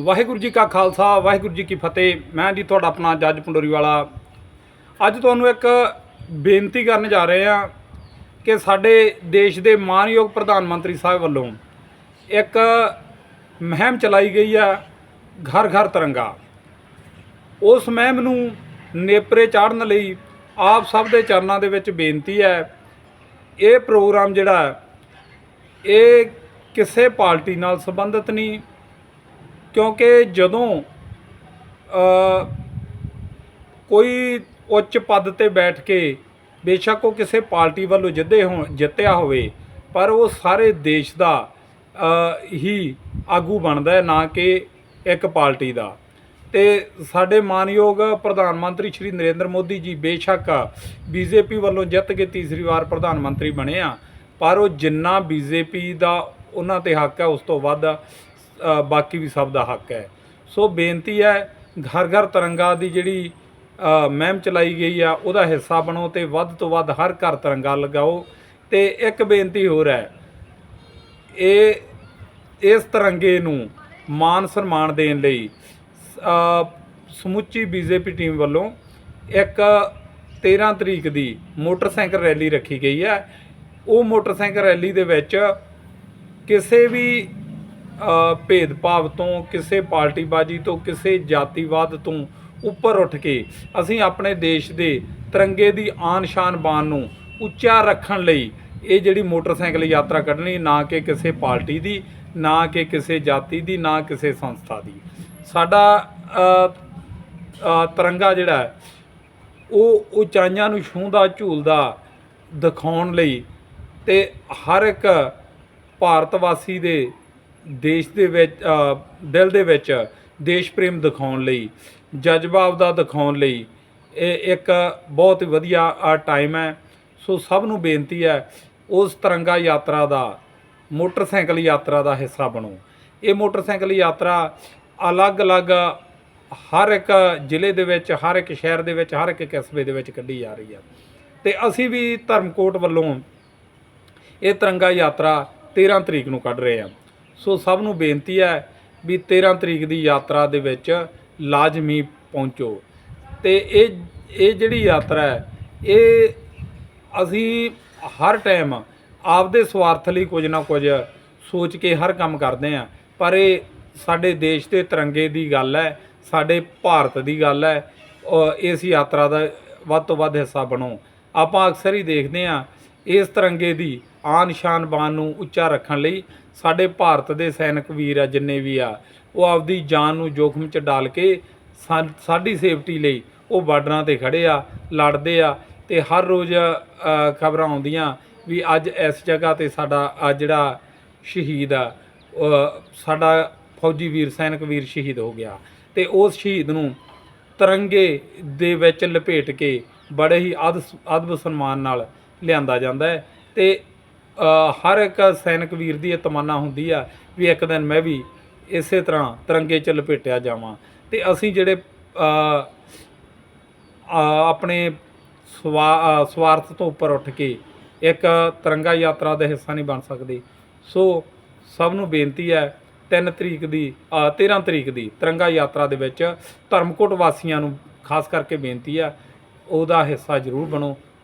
ਵਾਹਿਗੁਰੂ ਜੀ ਕਾ ਖਾਲਸਾ, ਵਾਹਿਗੁਰੂ ਜੀ ਕੀ ਫਤਿਹ। ਮੈਂ ਜੀ ਤੁਹਾਡਾ ਆਪਣਾ ਜੱਜ ਪੰਡੋਰੀ ਵਾਲਾ। ਅੱਜ ਤੁਹਾਨੂੰ ਇੱਕ ਬੇਨਤੀ ਕਰਨ ਜਾ ਰਹੇ ਹਾਂ ਕਿ ਸਾਡੇ ਦੇਸ਼ ਦੇ ਮਾਨਯੋਗ ਪ੍ਰਧਾਨ ਮੰਤਰੀ ਸਾਹਿਬ ਵੱਲੋਂ ਇੱਕ ਮਹਿਮ ਚਲਾਈ ਗਈ ਆ ਘਰ ਘਰ ਤਿਰੰਗਾ। ਉਸ ਮਹਿਮ ਨੂੰ ਨੇਪਰੇ ਚਾੜਨ ਲਈ ਆਪ ਸਭ ਦੇ ਚਰਨਾਂ ਦੇ ਵਿੱਚ ਬੇਨਤੀ ਹੈ। ਇਹ ਪ੍ਰੋਗਰਾਮ ਜਿਹੜਾ ਇਹ ਕਿਸੇ ਪਾਰਟੀ ਨਾਲ ਸੰਬੰਧਿਤ ਨਹੀਂ ਕਿਉਂਕਿ ਜਦੋਂ ਕੋਈ ਉੱਚ ਪਦ ਤੇ ਬੈਠ ਕੇ ਬੇਸ਼ੱਕ ਉਹ ਕਿਸੇ ਪਾਰਟੀ ਵੱਲੋਂ ਜਿੱਦੇ ਹੋ ਜਿੱਤਿਆ ਹੋਵੇ, ਪਰ ਉਹ ਸਾਰੇ ਦੇਸ਼ ਦਾ ਹੀ ਆਗੂ ਬਣਦਾ ਹੈ, ਨਾ ਕਿ ਇੱਕ ਪਾਰਟੀ ਦਾ। ਤੇ ਸਾਡੇ ਮਾਨਯੋਗ ਪ੍ਰਧਾਨ ਮੰਤਰੀ ਸ਼੍ਰੀ ਨਰਿੰਦਰ ਮੋਦੀ ਜੀ ਬੇਸ਼ੱਕ ਬੀਜੇਪੀ ਵੱਲੋਂ ਜਿੱਤ ਕੇ ਤੀਸਰੀ ਵਾਰ ਪ੍ਰਧਾਨ ਮੰਤਰੀ ਬਣੇ ਆ, ਪਰ ਉਹ ਜਿੰਨਾ ਬੀਜੇਪੀ ਦਾ ਉਹਨਾਂ ਤੇ ਹੱਕ ਹੈ, ਉਸ ਤੋਂ ਵੱਧ ਬਾਕੀ ਵੀ ਸਭ ਦਾ ਹੱਕ ਹੈ। ਸੋ ਬੇਨਤੀ ਹੈ ਘਰ ਘਰ ਤਿਰੰਗਾ ਦੀ ਜਿਹੜੀ ਮਹਿਮ ਚਲਾਈ ਗਈ ਆ ਉਹਦਾ ਹਿੱਸਾ ਬਣੋ ਤੇ ਵੱਧ ਤੋਂ ਵੱਧ ਹਰ ਘਰ ਤਿਰੰਗਾ ਲਗਾਓ। ਤੇ ਇੱਕ ਬੇਨਤੀ ਹੋਰ ਹੈ ਇਹ ਇਸ ਤਿਰੰਗੇ ਨੂੰ ਮਾਨ ਸਨਮਾਨ ਦੇਣ ਲਈ ਅ, ਸਮੁੱਚੀ ਬੀਜੇਪੀ ਟੀਮ ਵੱਲੋਂ ਇੱਕ 13 ਤਰੀਕ ਦੀ ਮੋਟਰਸਾਈਕਲ ਰੈਲੀ ਰੱਖੀ ਗਈ ਹੈ। ਉਹ ਮੋਟਰਸਾਈਕਲ ਰੈਲੀ ਦੇ ਵਿੱਚ ਕਿਸੇ ਵੀ ਭੇਦਭਾਵ ਤੋਂ, ਕਿਸੇ ਪਾਰਟੀਬਾਜ਼ੀ ਤੋਂ, ਕਿਸੇ ਜਾਤੀਵਾਦ ਤੋਂ ਉੱਪਰ ਉੱਠ ਕੇ ਅਸੀਂ ਆਪਣੇ ਦੇਸ਼ ਦੇ ਤਿਰੰਗੇ ਦੀ ਆਨ ਸ਼ਾਨ ਬਾਨ ਨੂੰ ਉੱਚਾ ਰੱਖਣ ਲਈ ਇਹ ਜਿਹੜੀ ਮੋਟਰਸਾਈਕਲ ਯਾਤਰਾ ਕੱਢਣੀ, ਨਾ ਕਿ ਕਿਸੇ ਪਾਰਟੀ ਦੀ, ਨਾ ਕਿ ਕਿਸੇ ਜਾਤੀ ਦੀ, ਨਾ ਕਿਸੇ ਸੰਸਥਾ ਦੀ। ਸਾਡਾ ਤਿਰੰਗਾ ਜਿਹੜਾ ਉਹ ਉਚਾਈਆਂ ਨੂੰ ਛੂੰਹਦਾ, ਝੂਲਦਾ ਦਿਖਾਉਣ ਲਈ ਤੇ ਹਰ ਇੱਕ ਭਾਰਤ ਵਾਸੀ ਦੇ ਦੇਸ਼ ਦੇ ਵਿੱਚ ਦਿਲ ਦੇ ਵਿੱਚ ਦੇਸ਼ ਪ੍ਰੇਮ ਦਿਖਾਉਣ ਲਈ ਜਜ਼ਬਾ ਆਪਦਾ ਦਿਖਾਉਣ ਲਈ ਇਹ ਇੱਕ ਬਹੁਤ ਵਧੀਆ ਟਾਈਮ ਹੈ। ਸੋ ਸਭ ਨੂੰ ਬੇਨਤੀ ਹੈ, ਉਸ ਤਿਰੰਗਾ ਯਾਤਰਾ ਦਾ, ਮੋਟਰਸਾਈਕਲ ਯਾਤਰਾ ਦਾ ਹਿੱਸਾ ਬਣੋ। ਇਹ ਮੋਟਰਸਾਈਕਲ ਯਾਤਰਾ ਅਲੱਗ-ਅਲੱਗ ਹਰ ਇੱਕ ਜ਼ਿਲ੍ਹੇ ਦੇ ਵਿੱਚ, ਹਰ ਇੱਕ ਸ਼ਹਿਰ ਦੇ ਵਿੱਚ, ਹਰ ਇੱਕ ਕਸਬੇ ਦੇ ਵਿੱਚ ਕੱਢੀ ਜਾ ਰਹੀ ਹੈ। ਤੇ ਅਸੀਂ ਵੀ ਧਰਮਕੋਟ ਵੱਲੋਂ ਇਹ ਤਿਰੰਗਾ ਯਾਤਰਾ 13 ਤਰੀਕ ਨੂੰ ਕੱਢ ਰਹੇ ਹਾਂ। ਸੋ ਸਭ ਨੂੰ ਬੇਨਤੀ ਹੈ ਵੀ 13 ਤਰੀਕ ਦੀ ਯਾਤਰਾ ਦੇ ਵਿੱਚ ਲਾਜ਼ਮੀ ਪਹੁੰਚੋ। ਤੇ ਇਹ ਇਹ ਜਿਹੜੀ ਯਾਤਰਾ ਹੈ, ਇਹ ਅਸੀਂ ਹਰ ਟਾਈਮ ਆਪਦੇ ਸਵਾਰਥ ਲਈ ਕੁਝ ਨਾ ਕੁਝ ਸੋਚ ਕੇ ਹਰ ਕੰਮ ਕਰਦੇ ਆ ਪਰ ਇਹ ਸਾਡੇ ਦੇਸ਼ ਦੇ ਤਿਰੰਗੇ ਦੀ ਗੱਲ ਹੈ, ਸਾਡੇ ਭਾਰਤ ਦੀ ਗੱਲ ਹੈ ਇਸ ਯਾਤਰਾ ਦਾ ਵੱਧ ਤੋਂ ਵੱਧ ਹਿੱਸਾ ਬਣੋ। ਆਪਾਂ ਅਕਸਰ ਹੀ ਦੇਖਦੇ ਆ ਇਸ ਤਿਰੰਗੇ ਦੀ ਆਨ ਸ਼ਾਨ ਬਾਨ ਨੂੰ ਉੱਚਾ ਰੱਖਣ ਲਈ ਸਾਡੇ ਭਾਰਤ ਦੇ ਸੈਨਿਕ ਵੀਰ ਆ, ਜਿੰਨੇ ਵੀ ਆ, ਉਹ ਆਪਦੀ ਜਾਨ ਨੂੰ ਜੋਖਮ 'ਚ ਡਾਲ ਕੇ ਸਾਡੀ ਸੇਫਟੀ ਲਈ ਉਹ ਬਾਰਡਰਾਂ ਤੇ ਖੜੇ ਆ, ਲੜਦੇ ਆ ਤੇ ਹਰ ਰੋਜ਼ ਖਬਰਾਂ ਆਉਂਦੀਆਂ ਵੀ ਅੱਜ ਇਸ ਜਗ੍ਹਾ ਤੇ ਸਾਡਾ ਆ ਜਿਹੜਾ ਸ਼ਹੀਦ ਆ ਸਾਡਾ ਫੌਜੀ ਵੀਰ, ਸੈਨਿਕ ਵੀਰ ਸ਼ਹੀਦ ਹੋ ਗਿਆ ਤੇ ਉਸ ਸ਼ਹੀਦ ਨੂੰ ਤਿਰੰਗੇ ਦੇ ਵਿੱਚ ਲਪੇਟ ਕੇ ਬੜੇ ਹੀ ਅਦ, ਅਦਬ ਸਨਮਾਨ ਨਾਲ ਲਿਆਂਦਾ ਜਾਂਦਾ ਹੈ। ਤੇ ਹਰ ਇੱਕ ਸੈਨਿਕ ਵੀਰ ਦੀ ਇਹ ਤਮੰਨਾ ਹੁੰਦੀ ਆ ਵੀ ਇੱਕ ਦਿਨ ਮੈਂ ਵੀ ਇਸੇ ਤਰ੍ਹਾਂ ਤਿਰੰਗੇ 'ਚ ਲਪੇਟਿਆ ਜਾਵਾਂ। ਤੇ ਅਸੀਂ ਜਿਹੜੇ ਆਪਣੇ ਸਵਾ ਸਵਾਰਥ ਤੋਂ ਉੱਪਰ ਉੱਠ ਕੇ ਇੱਕ ਤਿਰੰਗਾ ਯਾਤਰਾ ਦਾ ਹਿੱਸਾ ਨਹੀਂ ਬਣ ਸਕਦੇ। ਸੋ ਸਭ ਨੂੰ ਬੇਨਤੀ ਹੈ 3 ਤਰੀਕ ਦੀ ਅ, 13 ਤਰੀਕ ਦੀ ਤਿਰੰਗਾ ਯਾਤਰਾ ਦੇ ਵਿੱਚ ਧਰਮਕੋਟ ਵਾਸੀਆਂ ਨੂੰ ਖਾਸ ਕਰਕੇ ਬੇਨਤੀ ਆ ਉਹਦਾ ਹਿੱਸਾ ਜ਼ਰੂਰ ਬਣੋ।